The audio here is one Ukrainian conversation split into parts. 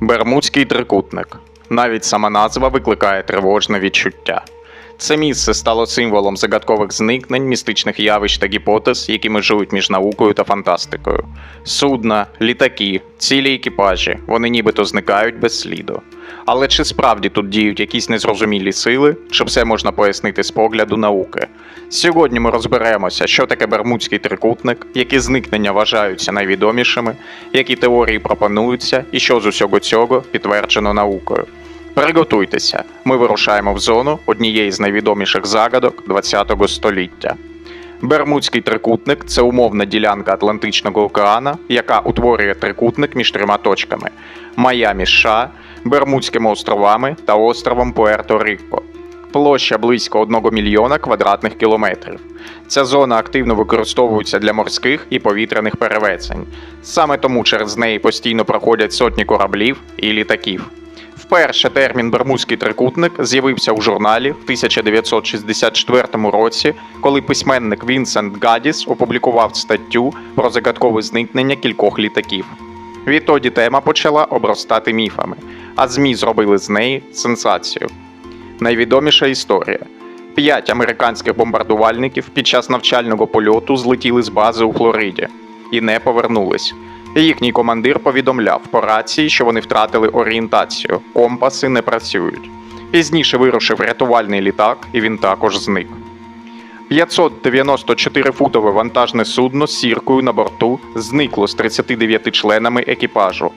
Бермудський трикутник. Навіть сама назва викликає тривожне відчуття. Це місце стало символом загадкових зникнень, містичних явищ та гіпотез, які межують між наукою та фантастикою. Судна, літаки, цілі екіпажі, вони нібито зникають без сліду. Але чи справді тут діють якісь незрозумілі сили, чи все можна пояснити з погляду науки? Сьогодні ми розберемося, що таке Бермудський трикутник, які зникнення вважаються найвідомішими, які теорії пропонуються, і що з усього цього підтверджено наукою. Приготуйтеся, ми вирушаємо в зону однієї з найвідоміших загадок ХХ століття. Бермудський трикутник це умовна ділянка Атлантичного океана, яка утворює трикутник між трьома точками: Майамі США, Бермудськими островами та островом Пуерто-Рико. Площа близько 1 мільйона квадратних кілометрів. Ця зона активно використовується для морських і повітряних перевезень. Саме тому через неї постійно проходять сотні кораблів і літаків. Вперше термін Бермудський трикутник з'явився у журналі в 1964 році, коли письменник Вінсент Гадіс опублікував статтю про загадкове зникнення кількох літаків. Відтоді тема почала обростати міфами, а ЗМІ зробили з неї сенсацію. Найвідоміша історія. П'ять американських бомбардувальників під час навчального польоту злетіли з бази у Флориді і не повернулись. Їхній командир повідомляв по рації, що вони втратили орієнтацію, компаси не працюють. Пізніше вирушив рятувальний літак, і він також зник. 594-футове вантажне судно з сіркою на борту зникло з 39 членами екіпажу.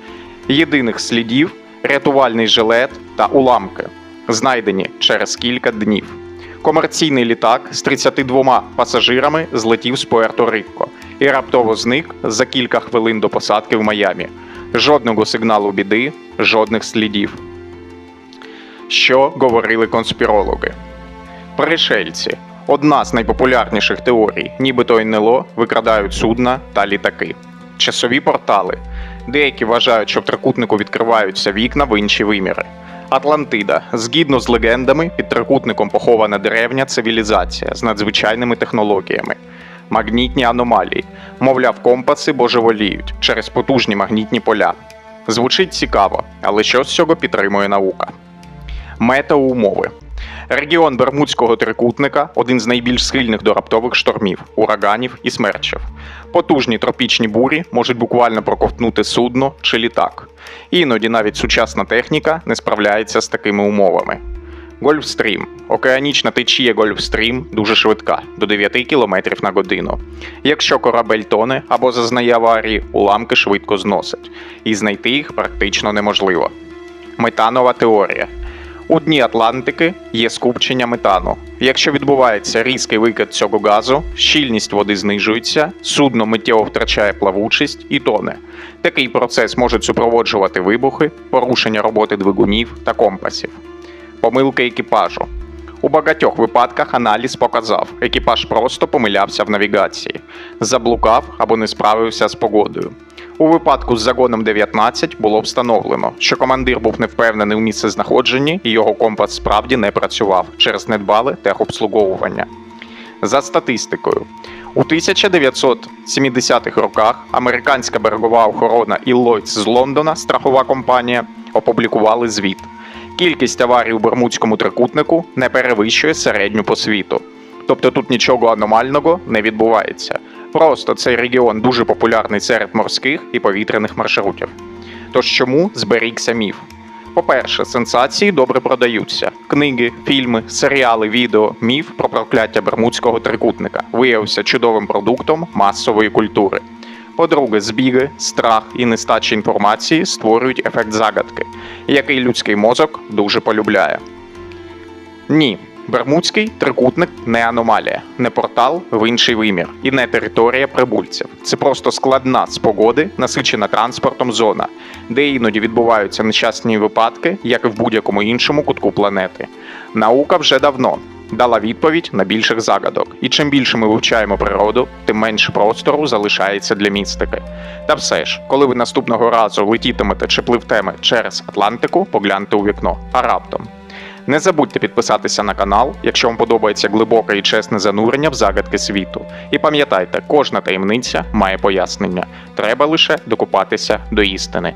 Єдиних слідів рятувальний жилет та уламки, знайдені через кілька днів. Комерційний літак з 32 пасажирами злетів з Пуерто-Рико і раптово зник за кілька хвилин до посадки в Майамі. Жодного сигналу біди, жодних слідів. Що говорили конспірологи? Пришельці одна з найпопулярніших теорій, нібито НЛО викрадають судна та літаки. Часові портали. Деякі вважають, що в трикутнику відкриваються вікна в інші виміри. Атлантида. Згідно з легендами, під трикутником похована древня цивілізація з надзвичайними технологіями. Магнітні аномалії. Мовляв, компаси божеволіють через потужні магнітні поля. Звучить цікаво, але що з цього підтримує наука? Метеоумови. Регіон Бермудського трикутника один з найбільш схильних до раптових штормів, ураганів і смерчів. Потужні тропічні бурі можуть буквально проковтнути судно чи літак. Іноді навіть сучасна техніка не справляється з такими умовами. Гольфстрім. Океанічна течія Гольфстрім дуже швидка до 9 км на годину. Якщо корабель тоне або зазнає аварії, уламки швидко зносить, і знайти їх практично неможливо. Метанова теорія. У дні Атлантики є скупчення метану. Якщо відбувається різкий викид цього газу, щільність води знижується, судно миттєво втрачає плавучість і тоне. Такий процес може супроводжувати вибухи, порушення роботи двигунів та компасів. Помилки екіпажу. У багатьох випадках аналіз показав, екіпаж просто помилявся в навігації, заблукав або не справився з погодою. У випадку з загоном 19 було встановлено, що командир був невпевнений у місцезнаходженні і його компас справді не працював через недбале техобслуговування. За статистикою, у 1970-х роках американська берегова охорона і з Лондона, страхова компанія, опублікували звіт. Кількість аварій у Бермудському трикутнику не перевищує середню по світу. Тобто тут нічого аномального не відбувається. Просто цей регіон дуже популярний серед морських і повітряних маршрутів. Тож чому зберігся міф? По-перше, сенсації добре продаються. Книги, фільми, серіали, відео, міф про прокляття Бермудського трикутника виявився чудовим продуктом масової культури. По-друге, збіги, страх і нестача інформації створюють ефект загадки, який людський мозок дуже полюбляє. Ні, Бермудський трикутник не аномалія, не портал в інший вимір і не територія прибульців. Це просто складна з погоди, насичена транспортом зона, де іноді відбуваються нещасні випадки, як і в будь-якому іншому кутку планети. Наука вже давно дала відповідь на більших загадок, і чим більше ми вивчаємо природу, тим менше простору залишається для містики. Та все ж, коли ви наступного разу летітимете чи пливтиме через Атлантику, погляньте у вікно, а раптом. Не забудьте підписатися на канал, якщо вам подобається глибоке і чесне занурення в загадки світу. І пам'ятайте, кожна таємниця має пояснення. Треба лише докупатися до істини.